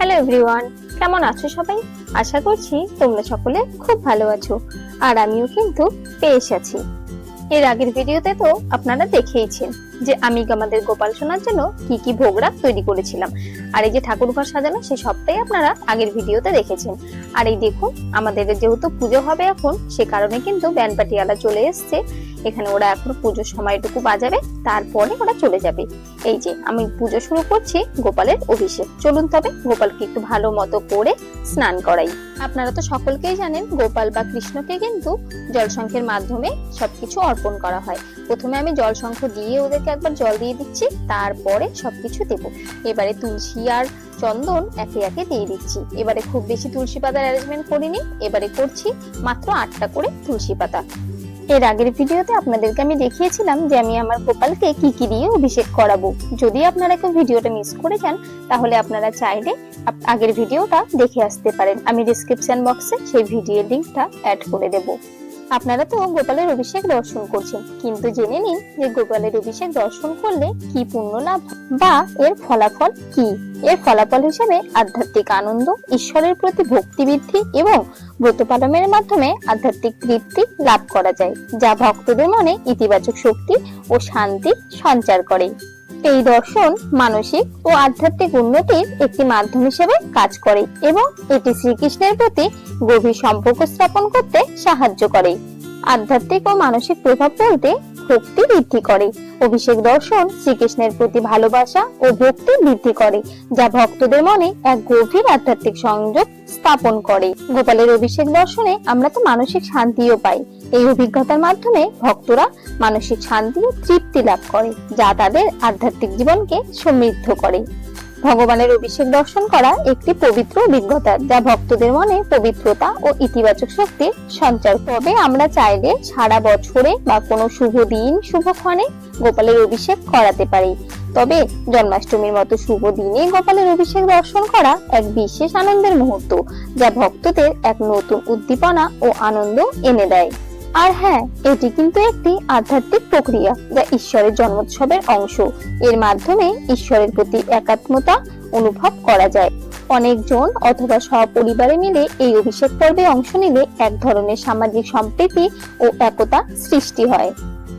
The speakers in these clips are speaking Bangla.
হ্যালো এভরিওয়ান কেমন আছো সবাই? আশা করছি তোমরা সকলে খুব ভালো আছো, আর আমিও কিন্তু পেশ আছি। এর আগের ভিডিওতে তো আপনারা দেখেইছেন যে আমি আমাদের গোপাল সোনার জন্য কি কি ভোগরা তৈরি করেছিলাম। আর এই যে ঠাকুর ঘর সাজানো, সে সবটাই আপনারা আগের ভিডিওতে দেখেছেন। আর এই দেখুন, আমাদের যেহেতু পুজো হবে এখন, সে কারণে কিন্তু ব্যান্ড পাটিয়ালা চলে এসছে। এখানে ওরা এখন পুজোর সময়টুকু বাজাবে, তারপরে ওরা চলে যাবে। এই যে, আমি পুজো শুরু করছি গোপালের অভিষেক। চলুন তবে গোপালকে একটু ভালো মতো করে স্নান করাই। আপনারা তো সকলকেই জানেন, গোপাল বা কৃষ্ণকে কিন্তু জলশঙ্খের মাধ্যমে সবকিছু অর্পণ করা হয়। প্রথমে আমি জলশঙ্খ দিয়ে ওদেরকে একবার জল দিয়ে দিচ্ছি, তারপরে সবকিছু দেব। এবারে তুলসী আর চন্দন একে একে দিয়ে দিচ্ছি। এবারে খুব বেশি তুলসী পাতার অ্যারেঞ্জমেন্ট করিনি, এবারে করছি মাত্র আটটা করে তুলসী পাতা। এর আগের ভিডিওতে আপনাদেরকে আমি দেখিয়েছিলাম যে আমি আমার গোপালকে কি কি দিয়ে অভিষেক করাবো। যদি আপনারা কেউ ভিডিওটা মিস করে যান, তাহলে আপনারা চাইলে আগের ভিডিওটা দেখে আসতে পারেন। আমি ডিসক্রিপশন বক্সে সেই ভিডিওর লিঙ্কটা অ্যাড করে দেব। আপনারা তো গোপালের অভিষেক দর্শন করছেন। কিন্তু জেনে নিন যে গোপালের অভিষেক দর্শন করলে কি পুণ্য লাভ বা এর ফলাফল কি? এর ফলাফল হিসেবে আধ্যাত্মিক আনন্দ, ঈশ্বরের প্রতি ভক্তি বৃদ্ধি এবং ব্রত পালনের মাধ্যমে আধ্যাত্মিক তৃপ্তি লাভ করা যায়, যা ভক্তদের মনে ইতিবাচক শক্তি ও শান্তি সঞ্চার করে। এই দর্শন মানসিক ও আধ্যাত্মিক উন্নতির একটি মাধ্যম হিসেবে কাজ করে এবং এটি শ্রীকৃষ্ণের প্রতি গভীর সম্পর্ক স্থাপন করতে সাহায্য করে। আধ্যাত্মিক ও মানসিক প্রভাব বলতে ভক্তি বৃদ্ধি করে। অভিষেক দর্শন শ্রীকৃষ্ণের প্রতি ভালোবাসা ও ভক্তি বৃদ্ধি করে, যা ভক্তদের মনে এক গভীর আধ্যাত্মিক সংযোগ স্থাপন করে। গোপালের অভিষেক দর্শনে আমরা তো মানসিক শান্তিও পাই। এই অভিজ্ঞতার মাধ্যমে ভক্তরা মানসিক শান্তি ও তৃপ্তি লাভ করে, যা তাদের আধ্যাত্মিক জীবনকে সমৃদ্ধ করে। ভগবানের অভিষেক দর্শন করা একটি পবিত্র অভিজ্ঞতা, যা ভক্তদের মনে পবিত্রতা ও ইতিবাচক শক্তির সঞ্চার তবে আমরা চাইলে সারা বছরে বা কোনো শুভ দিন শুভক্ষণে গোপালের অভিষেক করাতে পারি। তবে জন্মাষ্টমীর মতো শুভ দিনে গোপালের অভিষেক দর্শন করা এক বিশেষ আনন্দের মুহূর্ত, যা ভক্তদের এক নতুন উদ্দীপনা ও আনন্দ এনে দেয়। আর হ্যাঁ এটি কিন্তু একটি আধ্যাত্মিক প্রক্রিয়া যা ঈশ্বরের জন্মোৎসবের অংশ। এর মাধ্যমে ঈশ্বরের প্রতি একাত্মতা অনুভব করা যায়। অনেকজন অথবা সপরিবারে মিলে এই অভিষেক পর্বে অংশ নিলে এক ধরনের সামাজিক সম্প্রীতি ও একতা সৃষ্টি হয়।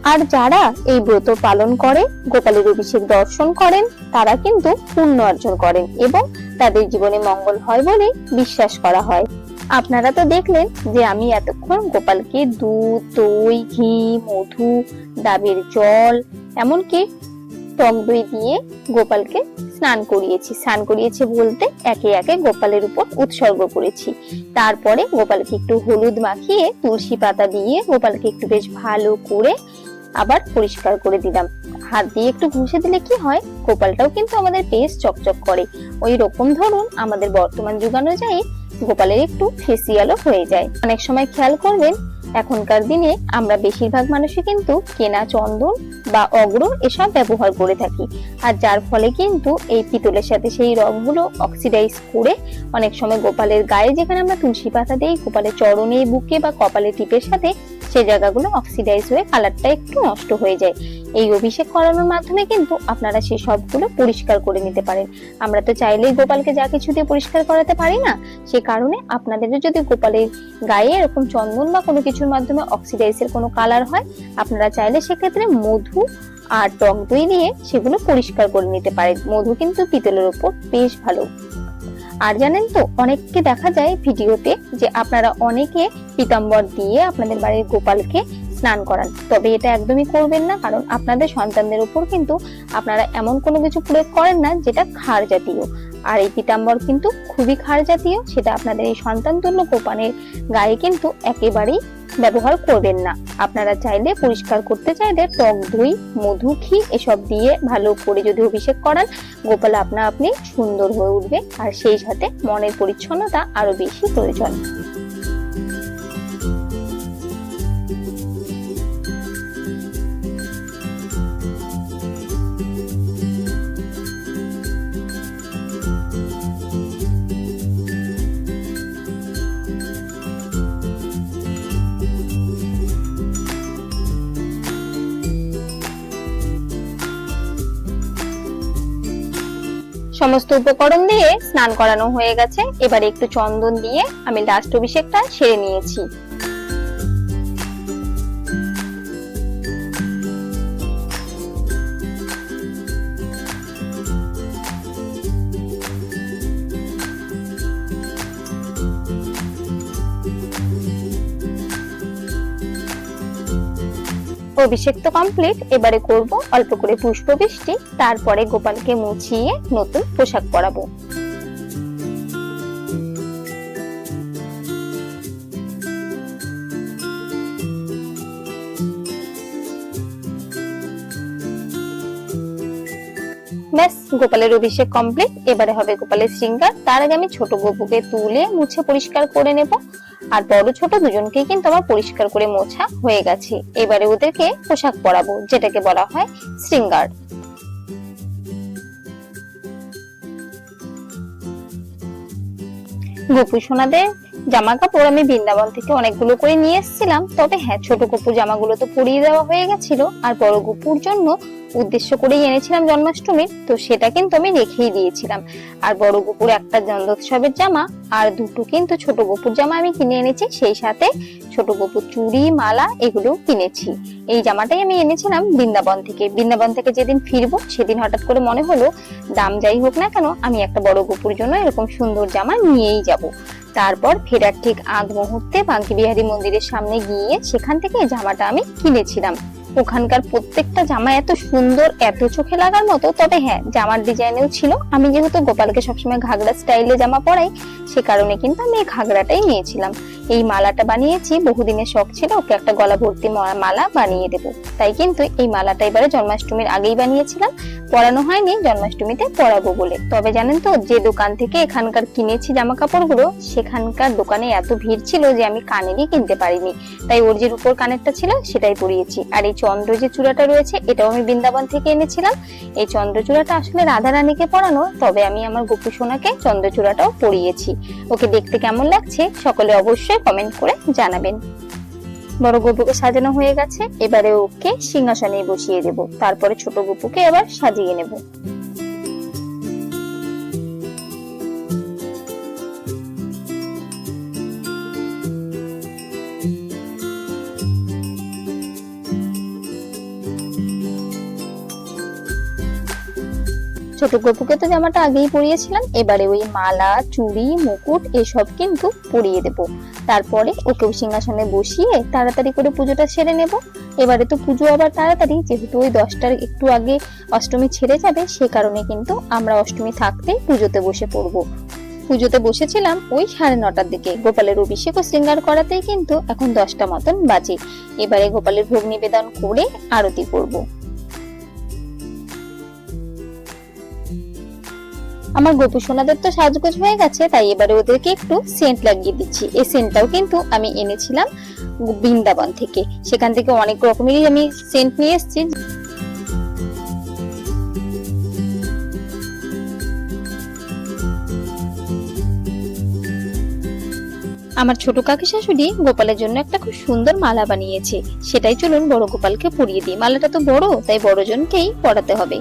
আর যারা এই ব্রত পালন করে, গোপালের অভিষেক দর্শন করেন, তারা কিন্তু পুণ্য অর্জন করেন এবং তাদের জীবনে মঙ্গল হয় বলে বিশ্বাস করা হয়। আপনারা তো দেখলেন যে আমি এতক্ষণ গোপালকে দুধ, দই, ঘি, মধু, ডাবের জল, এমনকি টক দই দিয়ে গোপালকে স্নান করিয়েছি। স্নান করিয়েছি বলতে একে একে গোপালের উপর উৎসর্গ করেছি। তারপরে গোপালকে একটু হলুদ মাখিয়ে তুলসী পাতা দিয়ে গোপালকে একটু বেশ ভালো করে আবার পরিষ্কার করে দিলাম। হাত দিয়ে একটু ঘষে দিলে কি হয়, গোপালটাও কিন্তু আমাদের বেশ চকচক করে। ওই রকম ধরুন আমাদের বর্তমান যুগানুযায়ী গোপালের একটু ফেসিয়ালও হয়ে যায়। অনেক সময় খেয়াল করবেন, এখনকার দিনে আমরা বেশিরভাগ মানুষই কিন্তু কেনা চন্দন বা অগ্র এসব ব্যবহার করে থাকি। আর যার ফলে কিন্তু এই পিতলের সাথে সেই রঙগুলো অক্সিডাইজ করে অনেক সময় গোপালের গায়ে যেখানে আমরা তুলসী পাতা দিই, গোপালের চরণে, বুকে বা কপালে টিপের সাথে সেই জায়গাগুলো অক্সিডাইজ হয়ে কালারটা একটু নষ্ট হয়ে যায়। এই অভিষেক করানোর মাধ্যমে কিন্তু আপনারা সেই সবগুলো পরিষ্কার করে নিতে পারেন। আমরা তো চাইলেই গোপালকে যা কিছু দিয়ে পরিষ্কার করাতে পারি না, সে কারণে আপনাদের যদি গোপালের গায়ে এরকম চন্দন বা কোনো কিছুর মাধ্যমে অক্সিডাইজের কোনো কালার হয়, আপনারা চাইলে সেক্ষেত্রে মধু আর টক দই দিয়ে সেগুলো পরিষ্কার করে নিতে পারেন। মধু কিন্তু পিতলের উপর বেশ ভালো। আর জানেন তো, অনেককে দেখা যায় ভিডিওতে যে আপনারা অনেকে পিতাম্বর দিয়ে আপনাদের বাড়ির গোপালকে স্নান করান। তবে এটা একদমই করবেন না, কারণ আপনাদের সন্তানদের উপর কিন্তু আপনারা এমন কোনো কিছু প্রয়োগ করেন না যেটা ক্ষার জাতীয়। আর এই পিতাম্বর কিন্তু খুবই ক্ষার জাতীয়, সেটা আপনাদের এই সন্তান তুল্য গোপানের গায়ে কিন্তু একেবারেই ব্যবহার করবেন না। আপনারা চাইলে পরিষ্কার করতে চাইলে টক দই, মধু, ঘি এসব দিয়ে ভালো করে যদি অভিষেক করান, গোপাল আপনা আপনি সুন্দর হয়ে উঠবে। আর সেই সাথে মনের পরিচ্ছন্নতা আরও বেশি প্রয়োজন। সমস্ত উপকরণ দিয়ে স্নান করানো হয়ে গেছে। এবারে একটু চন্দন দিয়ে আমি লাস্ট অভিষেকটা সেরে নিয়েছি। অভিষেক তো কমপ্লিট এবারে করব অল্প করে পুষ্প বৃষ্টি, তারপরে গোপালকে মুছিয়ে নতুন পোশাক পরাবো। ব্যাস, গোপালের অভিষেক কমপ্লিট এবারে হবে গোপালের শৃঙ্গার। তার আগে আমি ছোট গপুকে তুলে মুছে পরিষ্কার করে নেব। আর বড় ছোট দুজনকেই কিন্তু আমার পরিষ্কার করে মোছা হয়ে গেছে। এবারে ওদেরকে পোশাক পরাবো, যেটাকে বলা হয় শৃঙ্গার। গপু সোনাদের জামা কাপড় আমি বৃন্দাবন থেকে অনেকগুলো করে নিয়ে এসেছিলাম। তবে হ্যাঁ ছোট গপুর জামাগুলো তো পরিয়ে দেওয়া হয়ে গেছিল। আর বড় গপুর জন্য উদ্দেশ্য করেই এনেছিলাম জন্মাষ্টমীর তো সেটা কিন্তু আমি রেখেই দিয়েছিলাম। আর বড় গপুর একটা জন্মোৎসবের জামা, আর দুটো কিন্তু ছোট গপুর জামা আমি কিনে এনেছি, সেই সাথে ছোট গপুর চুড়ি, মালা এগুলো কিনেছি। এই জামাটাই আমি এনেছিলাম বৃন্দাবন থেকে। বৃন্দাবন থেকে যেদিন ফিরবো, সেদিন হঠাৎ করে মনে হলো, দাম যাই হোক না কেন, আমি একটা বড় গপুর জন্য এরকম সুন্দর জামা নিয়েই যাব। তারপর ফেরার ঠিক আগ মুহূর্তে বাঙ্কি বিহারী মন্দিরের সামনে গিয়ে সেখান থেকে জামাটা আমি কিনেছিলাম। ওখানকার প্রত্যেকটা জামা এত সুন্দর, এত চোখে লাগার মতো, তবে হ্যাঁ জামার ডিজাইনেও ছিল। আমি যেহেতু গোপালকে সবসময় ঘাগরা স্টাইলে জামা পরাই, সে কারণে কিন্তু আমি এই ঘাগরাটাই নিয়েছিলাম। এই মালাটা বানিয়েছি, বহুদিনের শখ ছিল, ওকে একটা গলা ভর্তি মালা বানিয়ে দেবো। তাই কিন্তু এই মালাটা এবারে জন্মাষ্টমীর আগেই বানিয়েছিলাম। পরানো হয়নি, জন্মাষ্টমীতে পরাবো বলে। তবে জানেন তো, যে দোকান থেকে এখানকার কিনেছি জামা কাপড়গুলো সেখানকার দোকানে এত ভিড় ছিল যে আমি কানেরই কিনতে পারিনি। তাই ওর যে উপর কানেরটা ছিল, সেটাই পরিয়েছি। আর এই চন্দ্র যে চূড়াটা রয়েছে, এটাও আমি বৃন্দাবন থেকে এনেছিলাম। এই চন্দ্রচূড়াটা আসলে রাধা রানীকে পরানো, তবে আমি আমার গোপু সোনাকে চন্দ্রচূড়াটাও পরিয়েছি। ওকে দেখতে কেমন লাগছে, সকলে অবশ্যই কমেন্ট করে জানাবেন। বড় গপুকে সাজানো হয়ে গেছে। এবারে ওকে সিংহাসনে বসিয়ে দেব। তারপরে ছোট গপুকে আবার সাজিয়ে নেব। ছোট গপুকে তো জামাটা আগেই পরিয়েছিলাম। এবারে ওই মালা, চুড়ি, মুকুট এসব কিন্তু পরিয়ে দেব। তারপরে ওকেও সিংহাসনে বসিয়ে তাড়াতাড়ি করে পুজোটা সেরে নেব। এবারে তো পুজো আবার তাড়াতাড়ি, যেহেতু ওই দশটার একটু আগে অষ্টমী ছেড়ে যাবে, সে কারণে কিন্তু আমরা অষ্টমী থাকতেই পুজোতে বসে পড়ব। পুজোতে বসেছিলাম ওই সাড়ে নটার দিকে। গোপালের অভিষেক ও শৃঙ্গার করাতেই কিন্তু এখন দশটা মতন বাজে। এবারে গোপালের ভোগ নিবেদন করে আরতি করব। আমার গোপু সোনাদের তো সাজগোজ হয়ে গেছে, তাই এবারে ওদেরকে একটু সেন্ট লাগিয়ে দিচ্ছি। এই সেন্টটাও কিন্তু আমি এনেছিলাম বৃন্দাবন থেকে। সেখান থেকে অনেক রকমেরই আমি সেন্ট নিয়ে এসেছি। আমার ছোট কাকি শাশুড়ি গোপালের জন্য একটা খুব সুন্দর মালা বানিয়েছে। সেটাই চলুন বড় গোপালকে পরিয়ে দিই। মালাটা তো বড়, তাই বড়জনকেই পরাতে হবে।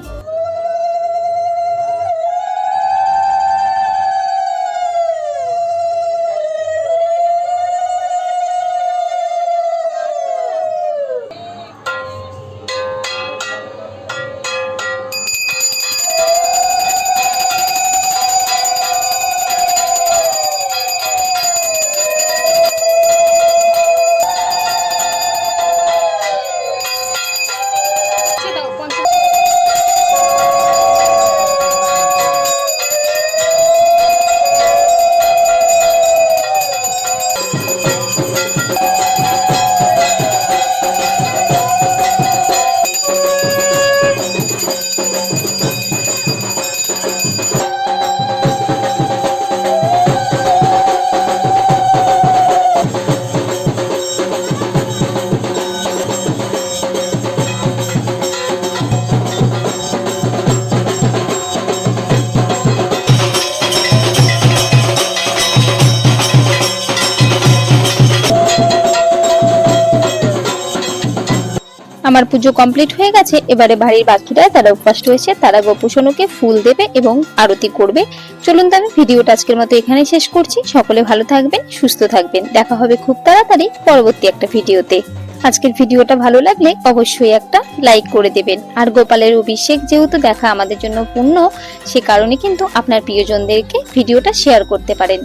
আমার পুজো কমপ্লিট হয়ে গেছে, এবারে বাড়ির বাকিরা তারা উপবাস রয়েছে তারা গোপুসনুকে ফুল দেবে এবং আরতি করবে। চলুন তাহলে ভিডিওটা আজকের মতো এখানেই শেষ করছি। সকলে ভালো থাকবেন, সুস্থ থাকবেন। দেখা হবে খুব তাড়াতাড়ি পরবর্তী একটা ভিডিওতে। আজকের ভিডিওটা ভালো লাগলে অবশ্যই একটা লাইক করে দেবেন। আর গোপালের অভিষেক যেহেতু দেখা আমাদের জন্য পূর্ণ, সে কারণে কিন্তু আপনার প্রিয়জনদেরকে ভিডিওটা শেয়ার করতে পারেন।